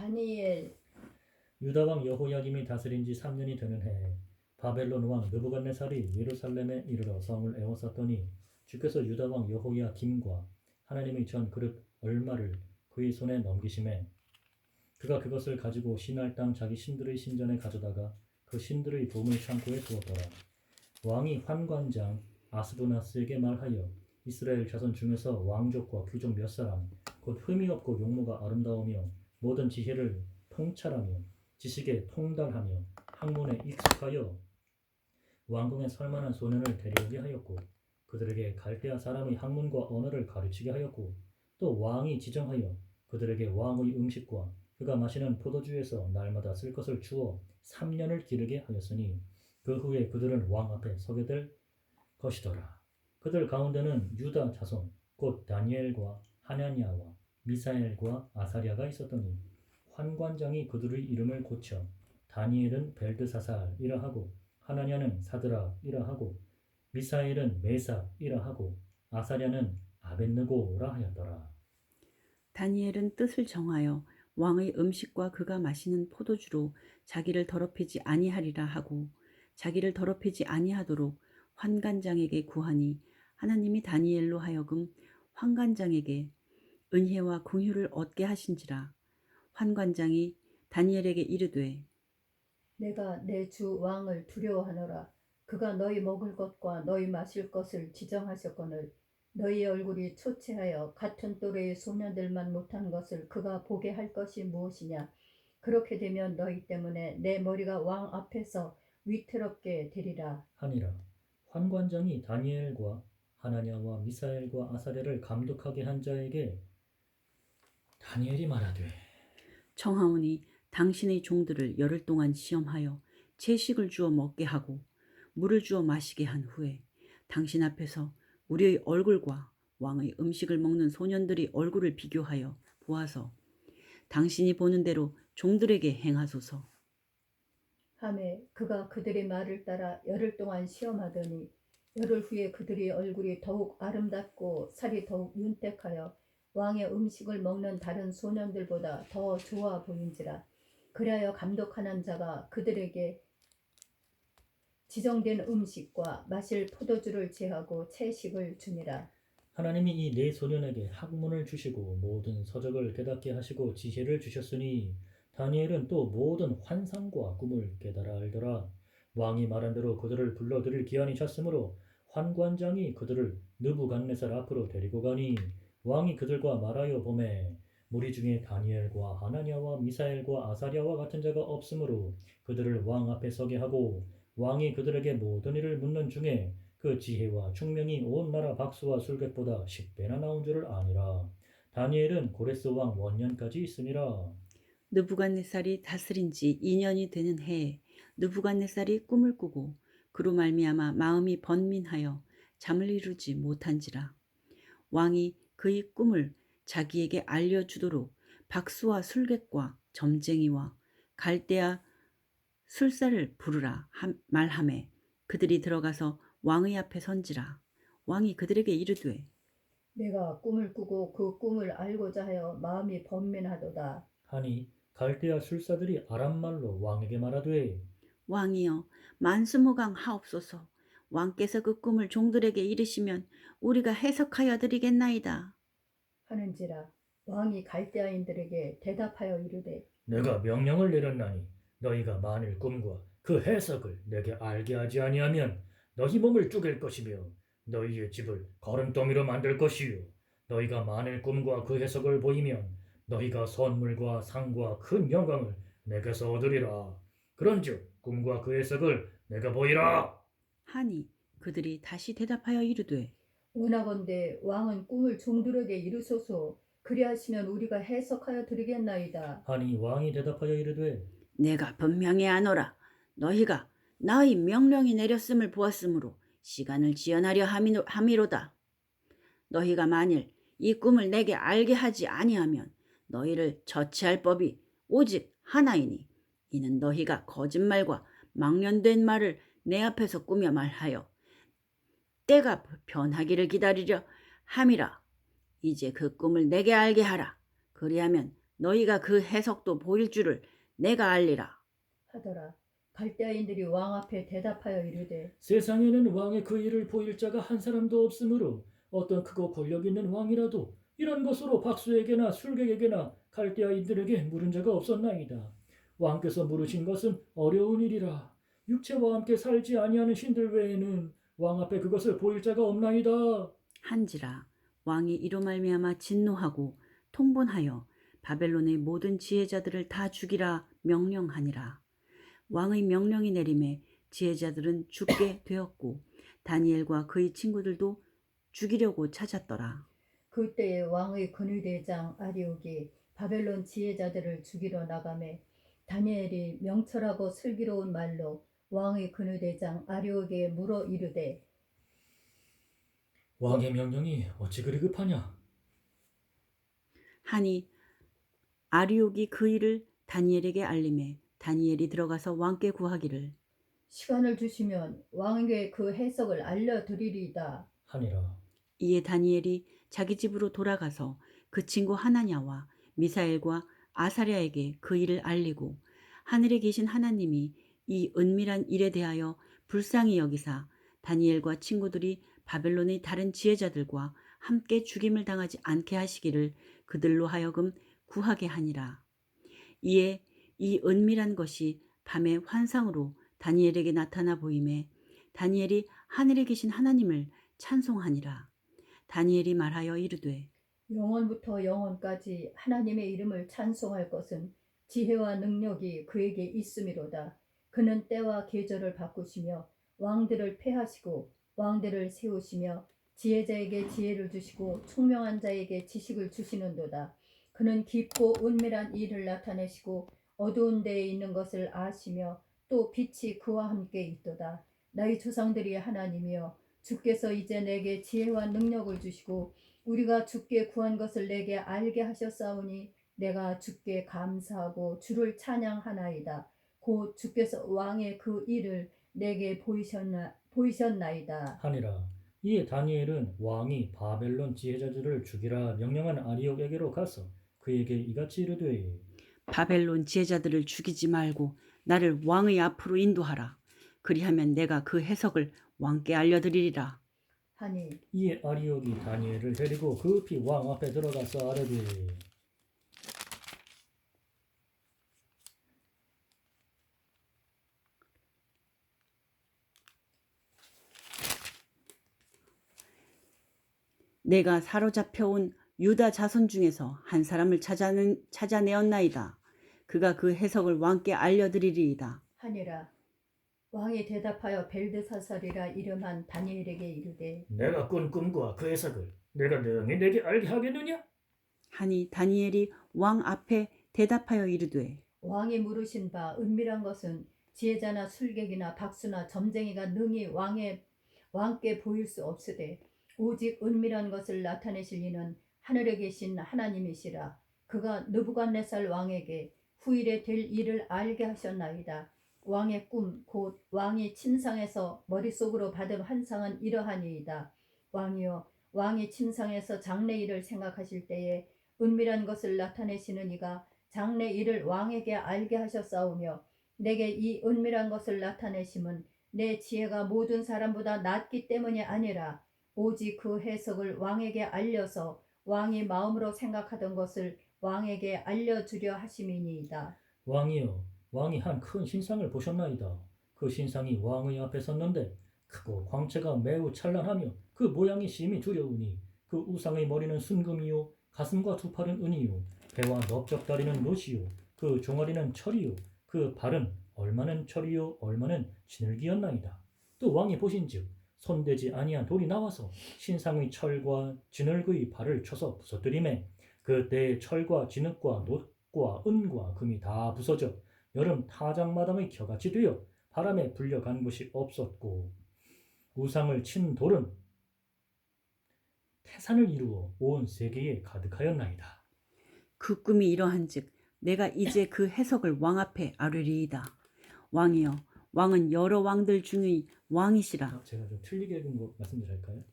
다니엘 유다 왕 여호야김이 다스린 지 3년이 되는 해에 바벨론 왕 느부갓네살이 예루살렘에 이르러 성을 에워쌌더니 주께서 유다 왕 여호야김과 하나님의 전 그릇 얼마를 그의 손에 넘기심에 그가 그것을 가지고 신할 땅 자기 신들의 신전에 가져다가 그 신들의 보물 창고에 두었더라. 왕이 환관장 아스도나스에게 말하여 이스라엘 자손 중에서 왕족과 귀족 몇 사람 곧 흠이 없고 용모가 아름다우며 모든 지혜를 통찰하며 지식에 통달하며 학문에 익숙하여 왕궁에 설만한 소년을 데려오게 하였고 그들에게 갈대아 사람의 학문과 언어를 가르치게 하였고 또 왕이 지정하여 그들에게 왕의 음식과 그가 마시는 포도주에서 날마다 쓸 것을 주어 3년을 기르게 하였으니 그 후에 그들은 왕 앞에 서게 될 것이더라. 그들 가운데는 유다 자손 곧 다니엘과 하나니아와 미사엘과 아사랴가 있었더니 환관장이 그들의 이름을 고쳐 다니엘은 벨드사살이라 하고 하나냐는 사드락이라 하고 미사엘은 메삭이라 하고 아사랴는 아벤느고라 하였더라. 다니엘은 뜻을 정하여 왕의 음식과 그가 마시는 포도주로 자기를 더럽히지 아니하리라 하고 자기를 더럽히지 아니하도록 환관장에게 구하니 하나님이 다니엘로 하여금 환관장에게 은혜와 궁휼을 얻게 하신지라. 환관장이 다니엘에게 이르되 내가 내 주 왕을 두려워하노라. 그가 너희 먹을 것과 너희 마실 것을 지정하셨거늘 너희 얼굴이 초췌하여 같은 또래의 소년들만 못한 것을 그가 보게 할 것이 무엇이냐? 그렇게 되면 너희 때문에 내 머리가 왕 앞에서 위태롭게 되리라. 하니라. 환관장이 다니엘과 하나냐와 미사엘과 아사랴를 감독하게 한 자에게 다니엘이 말하되 청하오니 당신의 종들을 열흘 동안 시험하여 채식을 주어 먹게 하고 물을 주어 마시게 한 후에 당신 앞에서 우리의 얼굴과 왕의 음식을 먹는 소년들의 얼굴을 비교하여 보아서 당신이 보는 대로 종들에게 행하소서. 함에 그가 그들의 말을 따라 열흘 동안 시험하더니 열흘 후에 그들의 얼굴이 더욱 아름답고 살이 더욱 윤택하여 왕의 음식을 먹는 다른 소년들보다 더 좋아 보인지라 그리하여 감독하는 자가 그들에게 지정된 음식과 마실 포도주를 제하고 채식을 주니라 하나님이 이 네 소년에게 학문을 주시고 모든 서적을 깨닫게 하시고 지혜를 주셨으니 다니엘은 또 모든 환상과 꿈을 깨달아 알더라. 왕이 말한 대로 그들을 불러들일 기한이 찼으므로 환관장이 그들을 느부갓네살 앞으로 데리고 가니 왕이 그들과 말하여 보매 무리 중에 다니엘과 하나냐와 미사엘과 아사랴와 같은 자가 없으므로 그들을 왕 앞에 서게 하고 왕이 그들에게 모든 일을 묻는 중에 그 지혜와 총명이 온 나라 박수와 술객보다 10배나 나온 줄을 아니라 다니엘은 고레스 왕 원년까지 있으니라. 느부갓네살이 다스린 지 2년이 되는 해에 느부갓네살이 꿈을 꾸고 그로 말미암아 마음이 번민하여 잠을 이루지 못한지라. 왕이 그의 꿈을 자기에게 알려주도록 박수와 술객과 점쟁이와 갈대아 술사를 부르라 함- 말하매 그들이 들어가서 왕의 앞에 선지라. 왕이 그들에게 이르되 내가 꿈을 꾸고 그 꿈을 알고자 하여 마음이 번민하도다. 하니 갈대아 술사들이 아람말로 왕에게 말하되 왕이여 만수무강 하옵소서 왕께서 그 꿈을 종들에게 이르시면 우리가 해석하여 드리겠나이다. 하는지라 왕이 갈대아인들에게 대답하여 이르되 내가 명령을 내렸나니 너희가 만일 꿈과 그 해석을 내게 알게 하지 아니하면 너희 몸을 쪼갤 것이며 너희의 집을 거름더미로 만들 것이요. 너희가 만일 꿈과 그 해석을 보이면 너희가 선물과 상과 큰 영광을 내게서 얻으리라. 그런즉 꿈과 그 해석을 내가 보이라 하니 그들이 다시 대답하여 이르되 원하건대 왕은 꿈을 종들에게 이르소서. 그리하시면 우리가 해석하여 드리겠나이다. 하니 왕이 대답하여 이르되 내가 분명히 아노라. 너희가 나의 명령이 내렸음을 보았으므로 시간을 지연하려 함이로- 함이로다. 너희가 만일 이 꿈을 내게 알게 하지 아니하면 너희를 처치할 법이 오직 하나이니 이는 너희가 거짓말과 망령된 말을 내 앞에서 꾸며 말하여 때가 변하기를 기다리려 함이라 이제 그 꿈을 내게 알게 하라 그리하면 너희가 그 해석도 보일 줄을 내가 알리라. 하더라. 갈대아인들이 왕 앞에 대답하여 이르되 세상에는 왕의 그 일을 보일 자가 한 사람도 없으므로 어떤 크고 권력 있는 왕이라도 이런 것으로 박수에게나 술객에게나 갈대아인들에게 물은 자가 없었나이다. 왕께서 물으신 것은 어려운 일이라. 육체와 함께 살지 아니하는 신들 외에는 왕 앞에 그것을 보일 자가 없나이다. 한지라 왕이 이로 말미암아 진노하고 통분하여 바벨론의 모든 지혜자들을 다 죽이라 명령하니라. 왕의 명령이 내림에 지혜자들은 죽게 되었고 다니엘과 그의 친구들도 죽이려고 찾았더라. 그때에 왕의 근위대장 아리옥이 바벨론 지혜자들을 죽이러 나가매 다니엘이 명철하고 슬기로운 말로 왕의 근위대장 아리옥에 물어 이르되 왕의 명령이 어찌 그리 급하냐? 하니 아리옥이 그 일을 다니엘에게 알림해 다니엘이 들어가서 왕께 구하기를 시간을 주시면 왕에게 그 해석을 알려드리리이다. 하니라. 이에 다니엘이 자기 집으로 돌아가서 그 친구 하나냐와 미사엘과 아사랴에게 그 일을 알리고 하늘에 계신 하나님이 이 은밀한 일에 대하여 불쌍히 여기사 다니엘과 친구들이 바벨론의 다른 지혜자들과 함께 죽임을 당하지 않게 하시기를 그들로 하여금 구하게 하니라. 이에 이 은밀한 것이 밤의 환상으로 다니엘에게 나타나 보임에 다니엘이 하늘에 계신 하나님을 찬송하니라. 다니엘이 말하여 이르되 영원부터 영원까지 하나님의 이름을 찬송할 것은 지혜와 능력이 그에게 있음이로다. 그는 때와 계절을 바꾸시며 왕들을 패하시고 왕들을 세우시며 지혜자에게 지혜를 주시고 총명한 자에게 지식을 주시는도다. 그는 깊고 은밀한 일을 나타내시고 어두운 데에 있는 것을 아시며 또 빛이 그와 함께 있도다. 나의 조상들이 하나님이여 주께서 이제 내게 지혜와 능력을 주시고 우리가 주께 구한 것을 내게 알게 하셨사오니 내가 주께 감사하고 주를 찬양하나이다. 곧 주께서 왕의 그 일을 내게 보이셨나 보이셨나이다. 하니라. 이에 다니엘은 왕이 바벨론 지혜자들을 죽이라 명령한 아리옥에게로 가서 그에게 이같이 이르되 바벨론 지혜자들을 죽이지 말고 나를 왕의 앞으로 인도하라. 그리하면 내가 그 해석을 왕께 알려드리리라. 하니 이에 아리옥이 다니엘을 데리고 급히 왕 앞에 들어가서 아뢰되 내가 사로잡혀온 유다 자손 중에서 한 사람을 찾아는, 찾아내었나이다. 그가 그 해석을 왕께 알려드리리이다. 하니라 왕이 대답하여 벨드사살이라 이름한 다니엘에게 이르되 내가 꾼 꿈과 그 해석을 내가 능히 내게 알게 하겠느냐? 하니 다니엘이 왕 앞에 대답하여 이르되 왕이 물으신 바 은밀한 것은 지혜자나 술객이나 박수나 점쟁이가 능히 왕의 왕께 보일 수 없으되 오직 은밀한 것을 나타내실 이는 하늘에 계신 하나님이시라. 그가 느부갓네살 왕에게 후일에 될 일을 알게 하셨나이다. 왕의 꿈 곧 왕이 침상에서 머릿속으로 받은 환상은 이러하니이다. 왕이여 왕이 침상에서 장래 일을 생각하실 때에 은밀한 것을 나타내시는 이가 장래 일을 왕에게 알게 하셨사오며 내게 이 은밀한 것을 나타내심은 내 지혜가 모든 사람보다 낮기 때문이 아니라 오직 그 해석을 왕에게 알려서 왕이 마음으로 생각하던 것을 왕에게 알려주려 하심이니이다. 왕이여 왕이 한 큰 신상을 보셨나이다. 그 신상이 왕의 앞에 섰는데 크고 광채가 매우 찬란하며 그 모양이 심히 두려우니 그 우상의 머리는 순금이요 가슴과 두 팔은 은이요 배와 넓적다리는 노시요 그 종아리는 철이요 그 발은 얼마는 철이요 얼마는 진흙이었나이다. 또 왕이 보신즉 손대지 아니한 돌이 나와서 신상의 철과 진흙의 발을 쳐서 부서뜨리매 그때의 철과 진흙과 놋과 은과 금이 다 부서져 여름 타작마당의 겨같이 되어 바람에 불려간 곳이 없었고 우상을 친 돌은 태산을 이루어 온 세계에 가득하였나이다. 그 꿈이 이러한즉 내가 이제 그 해석을 왕 앞에 아뢰리이다. 왕이여 왕은 여러 왕들 중의 왕이시라. 제가 좀 틀리게 읽은 거 말씀드릴까요?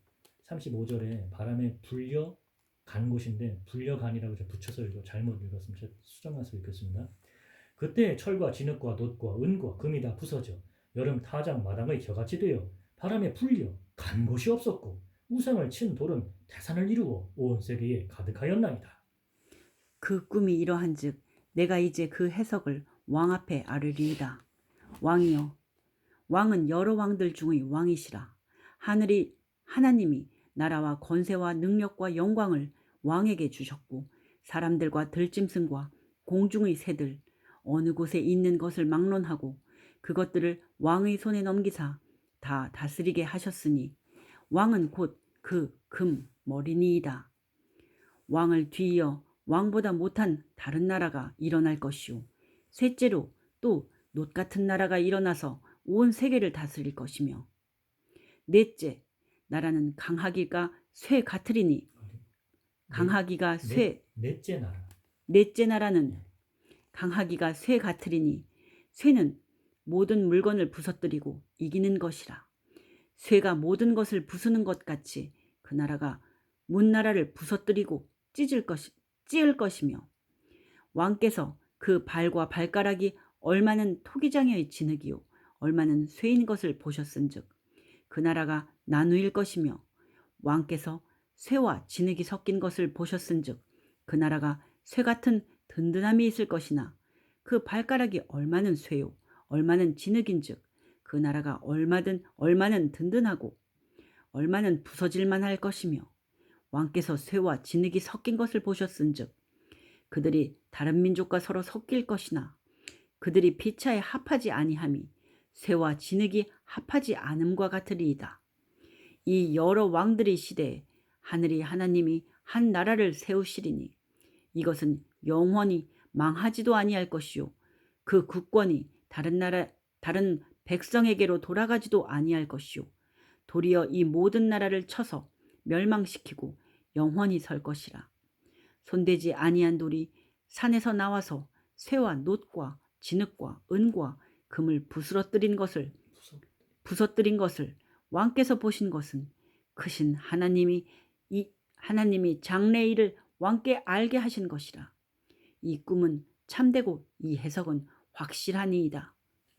35절에 바람에 불려 간 곳인데 불려간이라고 좀 붙여서 읽어 잘못 읽었으면 제가 수정해서 읽겠습니다. 그때 철과 진흙과 놋과 은과 금이 다 부서져 여름 타작 마당의 겨같이 되어 바람에 불려 간 곳이 없었고 우상을 친 돌은 태산을 이루어 온 세계에 가득하였나이다. 그 꿈이 이러한즉 내가 이제 그 해석을 왕 앞에 아르리이다. 왕이여 왕은 여러 왕들 중의 왕이시라. 하늘이 하나님이 나라와 권세와 능력과 영광을 왕에게 주셨고 사람들과 들짐승과 공중의 새들 어느 곳에 있는 것을 막론하고 그것들을 왕의 손에 넘기사 다 다스리게 하셨으니 왕은 곧 그 금 머리니이다. 왕을 뒤이어 왕보다 못한 다른 나라가 일어날 것이요. 셋째로 또 놋 같은 나라가 일어나서 온 세계를 다스릴 것이며. 넷째, 나라는 강하기가 쇠 같으리니 강하기가 쇠 넷째 나라. 넷째 나라는 강하기가 쇠 같으리니 쇠는 모든 물건을 부서뜨리고 이기는 것이라. 쇠가 모든 것을 부수는 것 같이 그 나라가 문 나라를 부서뜨리고 찢을 것이 찌을 것이며 왕께서 그 발과 발가락이 얼마는 토기장의 진흙이요 얼마는 쇠인 것을 보셨은즉 그 나라가 나누일 것이며 왕께서 쇠와 진흙이 섞인 것을 보셨은즉 그 나라가 쇠 같은 든든함이 있을 것이나 그 발가락이 얼마는 쇠요 얼마는 진흙인즉 그 나라가 얼마든 얼마는 든든하고 얼마는 부서질만 할 것이며 왕께서 쇠와 진흙이 섞인 것을 보셨은즉 그들이 다른 민족과 서로 섞일 것이나 그들이 피차에 합하지 아니함이 쇠와 진흙이 합하지 않음과 같으리이다. 이 여러 왕들의 시대에 하늘이 하나님이 한 나라를 세우시리니 이것은 영원히 망하지도 아니할 것이요 그 국권이 다른 나라 다른 백성에게로 돌아가지도 아니할 것이요 도리어 이 모든 나라를 쳐서 멸망시키고 영원히 설 것이라 손대지 아니한 돌이 산에서 나와서 쇠와 놋과 진흙과 은과 금을 부스러뜨린 것을 부서뜨린 것을 왕께서 보신 것은 크신 하나님이 이 하나님이 장래 일을 왕께 알게 하신 것이라 이 꿈은 참되고 이 해석은 확실하니이다.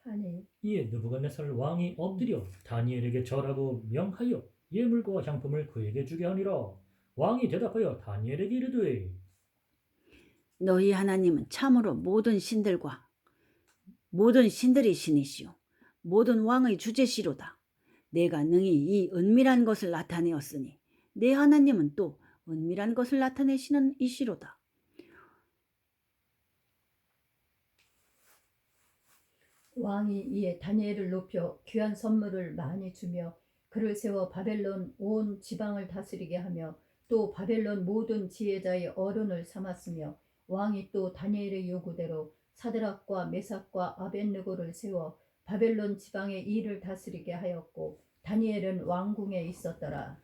하니 이에 느부갓네살 왕이 엎드려 다니엘에게 절하고 명하여 예물과 향품을 그에게 주게 하니라. 왕이 대답하여 다니엘에게 이르되 너희 하나님은 참으로 모든 신들과 모든 신들이 신이시요 모든 왕의 주제시로다. 내가 능히 이 은밀한 것을 나타내었으니 내 하나님은 또 은밀한 것을 나타내시는 이시로다. 왕이 이에 다니엘을 높여 귀한 선물을 많이 주며 그를 세워 바벨론 온 지방을 다스리게 하며 또 바벨론 모든 지혜자의 어른을 삼았으며 왕이 또 다니엘의 요구대로 사드락과 메삭과 아벤느고를 세워 바벨론 지방의 일을 다스리게 하였고 다니엘은 왕궁에 있었더라.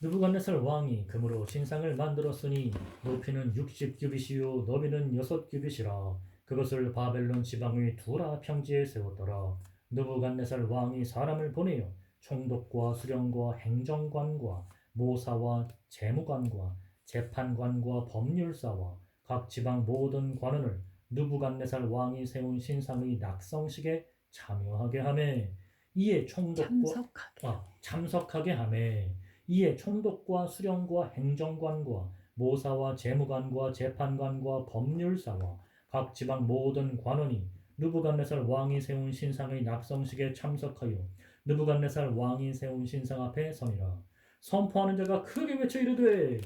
느부갓네살 왕이 금으로 신상을 만들었으니 높이는 60규빗이요 너비는 6규빗이라 그것을 바벨론 지방의 두라 평지에 세웠더라. 느부갓네살 왕이 사람을 보내어 총독과 수령과 행정관과 모사와 재무관과 재판관과 법률사와 각 지방 모든 관원을 느부갓네살 왕이 세운 신상의 낙성식에 참여하게 하매 이에 총독과 참석하게. 아, 참석하게 하매 이에 총독과 수령과 행정관과 모사와 재무관과 재판관과 법률사와 각 지방 모든 관원이 느부갓네살 왕이 세운 신상의 낙성식에 참석하여 느부갓네살 왕이 세운 신상 앞에 서니라 선포하는 자가 크게 외쳐 이르되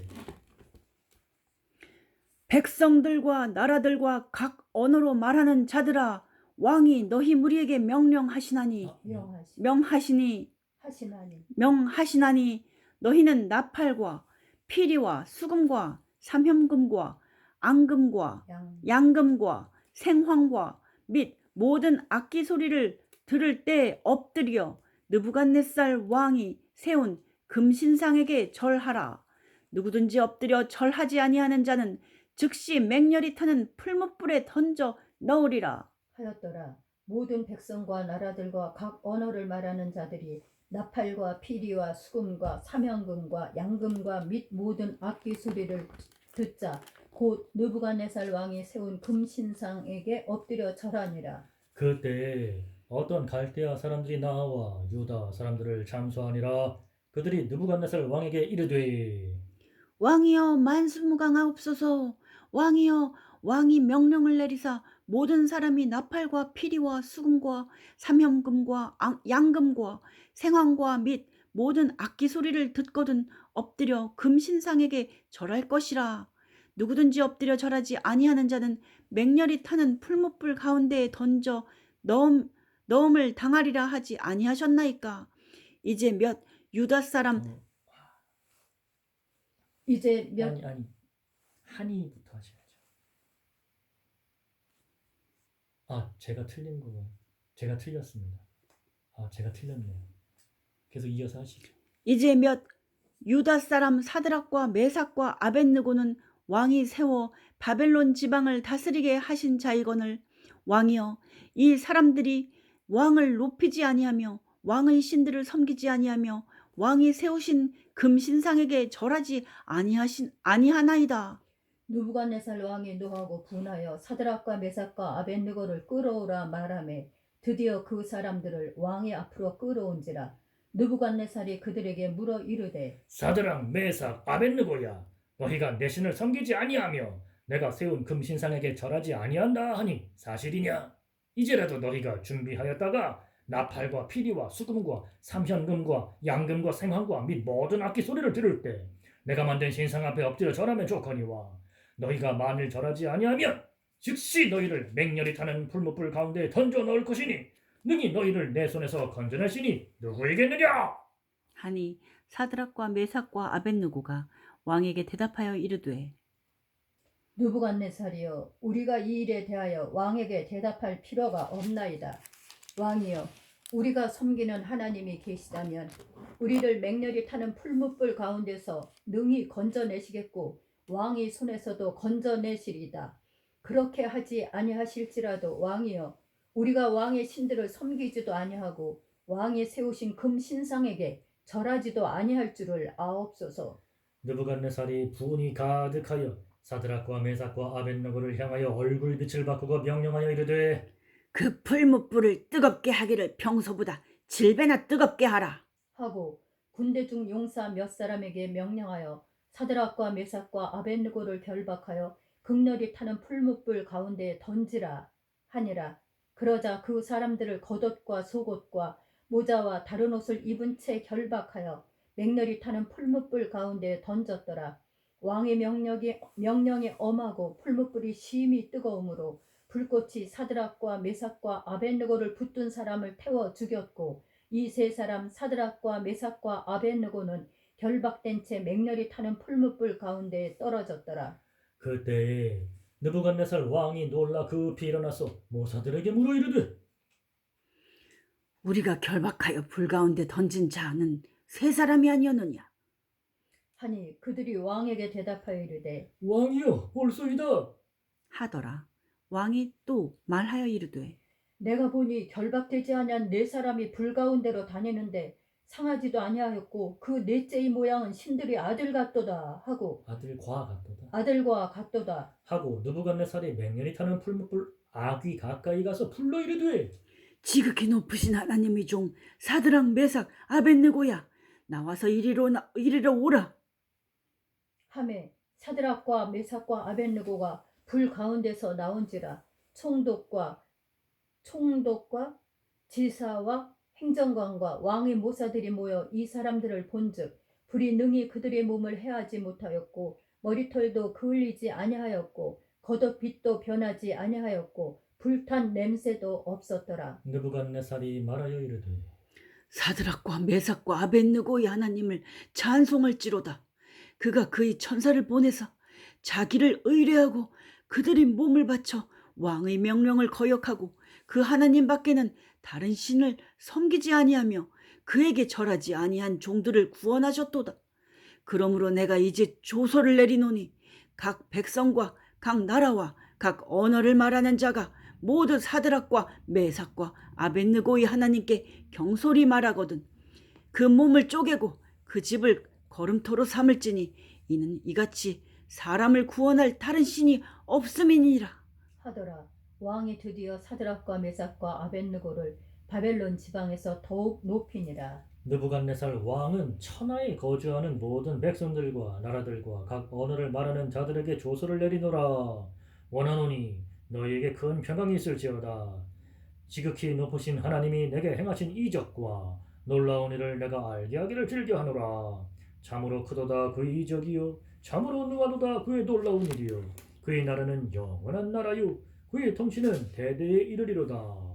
백성들과 나라들과 각 언어로 말하는 자들아 왕이 너희 무리에게 명령하시나니 아, 명하시 명하시니 하시나니. 명하시나니 너희는 나팔과 피리와 수금과 삼현금과 앙금과 양. 양금과 생황과 및 모든 악기 소리를 들을 때 엎드려 느부갓네살 왕이 세운 금신상에게 절하라. 누구든지 엎드려 절하지 아니하는 자는 즉시 맹렬히 타는 풀무불에 던져 넣으리라. 하였더라. 모든 백성과 나라들과 각 언어를 말하는 자들이 나팔과 피리와 수금과 사명금과 양금과 및 모든 악기 소리를 듣자 곧 느부갓네살 왕이 세운 금신상에게 엎드려 절하니라 그때 어떤 갈대아 사람들이 나와 유다 사람들을 참수하니라 그들이 느부갓네살 왕에게 이르되 왕이여 만수무강하옵소서 왕이여 왕이 명령을 내리사 모든 사람이 나팔과 피리와 수금과 삼염금과 앙- 양금과 생황과 및 모든 악기 소리를 듣거든 엎드려 금신상에게 절할 것이라. 누구든지 엎드려 절하지 아니하는 자는 맹렬히 타는 풀무불 가운데에 던져 넣음, 넣음을 당하리라 하지 아니하셨나이까. 이제 몇 유다 사람 어, 이제 몇 아니 아니. 한이부터 하셔야죠. 아 제가 틀린 거 제가 틀렸습니다. 아 제가 틀렸네요. 계속 이어서 하시죠. 이제 몇 유다 사람 사드락과 메삭과 아벤느고는 왕이 세워 바벨론 지방을 다스리게 하신 자이거늘 왕이여 이 사람들이 왕을 높이지 아니하며 왕의 신들을 섬기지 아니하며 왕이 세우신 금신상에게 절하지 아니하신 아니하나이다. 누부갓네살 왕이 노하고 분하여 사드락과 메삭과 아벤느고를 끌어오라 말하매 드디어 그 사람들을 왕의 앞으로 끌어온지라 누부갓네살이 그들에게 물어 이르되 사드랑 메삭 아벤느고야 너희가 내 신을 섬기지 아니하며 내가 세운 금신상에게 절하지 아니한다 하니 사실이냐? 이제라도 너희가 준비하였다가 나팔과 피리와 수금과 삼현금과 양금과 생황과 및 모든 악기 소리를 들을 때 내가 만든 신상 앞에 엎드려 절하면 좋거니와 너희가 만일 절하지 아니하면 즉시 너희를 맹렬히 타는 풀무불 가운데 던져 넣을 것이니 능히 너희를 내 손에서 건져내시니 누구이겠느냐? 하니 사드락과 메삭과 아벤느고가 왕에게 대답하여 이르되 누부갓네살이여 우리가 이 일에 대하여 왕에게 대답할 필요가 없나이다. 왕이여 우리가 섬기는 하나님이 계시다면 우리를 맹렬히 타는 풀무불 가운데서 능히 건져내시겠고 왕이 손에서도 건져내시리다 그렇게 하지 아니하실지라도 왕이여 우리가 왕의 신들을 섬기지도 아니하고 왕이 세우신 금 신상에게 절하지도 아니할 줄을 아옵소서 느부갓네살이 분이 가득하여 사드락과 메삭과 아벤노고를 향하여 얼굴 빛을 바꾸고 명령하여 이르되 그 풀무불을 뜨겁게 하기를 평소보다 질배나 뜨겁게 하라. 하고 군대 중 용사 몇 사람에게 명령하여 사드락과 메삭과 아벤느고를 결박하여 극렬히 타는 풀무불 가운데에 던지라 하니라. 그러자 그 사람들을 겉옷과 속옷과 모자와 다른 옷을 입은 채 결박하여 맹렬히 타는 풀무불 가운데에 던졌더라. 왕의 명령이 명령이 엄하고 풀무불이 심히 뜨거우므로 불꽃이 사드락과 메삭과 아벤느고를 붙든 사람을 태워 죽였고 이 세 사람 사드락과 메삭과 아벤느고는 결박된 채 맹렬히 타는 풀무불 가운데에 떨어졌더라. 그때에 느부갓네살 왕이 놀라 급히 일어나서 모사들에게 물어 이르되 우리가 결박하여 불 가운데 던진 자는 세 사람이 아니었느냐? 하니 그들이 왕에게 대답하여 이르되 왕이여 옳소이다 하더라. 왕이 또 말하여 이르되 내가 보니 결박되지 아니한 네 사람이 불 가운데로 다니는데 상하지도 아니하였고 그 넷째의 모양은 신들의 아들 같도다 하고 아들과 같도다 아들과 같도다 하고 느부갓네살이 맹렬히 타는 풀무불 아귀 가까이 가서 불러 이르되 지극히 높으신 하나님의 종 사드랑 메삭 아벤느고야 나와서 이리로 나, 이리로 오라. 함에 사드락과 메삭과 아벤느고가 불 가운데서 나온지라 총독과 총독과 지사와 행정관과 왕의 모사들이 모여 이 사람들을 본즉 불이 능히 그들의 몸을 해하지 못하였고 머리털도 그을리지 아니하였고 겉옷빛도 변하지 아니하였고 불탄 냄새도 없었더라. 느부갓네살이 말하여 이르되 사드락과 메삭과 아벤느고의 하나님을 찬송할지로다. 그가 그의 천사를 보내서 자기를 의뢰하고 그들의 몸을 바쳐 왕의 명령을 거역하고 그 하나님 밖에는 다른 신을 섬기지 아니하며 그에게 절하지 아니한 종들을 구원하셨도다. 그러므로 내가 이제 조서를 내리노니 각 백성과 각 나라와 각 언어를 말하는 자가 모두 사드락과 메삭과 아벤느고의 하나님께 경솔히 말하거든 그 몸을 쪼개고 그 집을 걸음토로 삼을지니 이는 이같이 사람을 구원할 다른 신이 없음이니라. 하더라 왕이 드디어 사드락과 메삭과 아벤느고를 바벨론 지방에서 더욱 높이니라. 느부갓네살 왕은 천하에 거주하는 모든 백성들과 나라들과 각 언어를 말하는 자들에게 조서를 내리노라. 원하노니 너희에게 큰 평강이 있을지어다. 지극히 높으신 하나님이 내게 행하신 이적과 놀라운 일을 내가 알게 하기를 즐겨하노라. 참으로 크도다 그의 이적이요. 참으로 능하도다 그의 놀라운 일이요. 그의 나라는 영원한 나라요 그의 통치는 대대에 이르리로다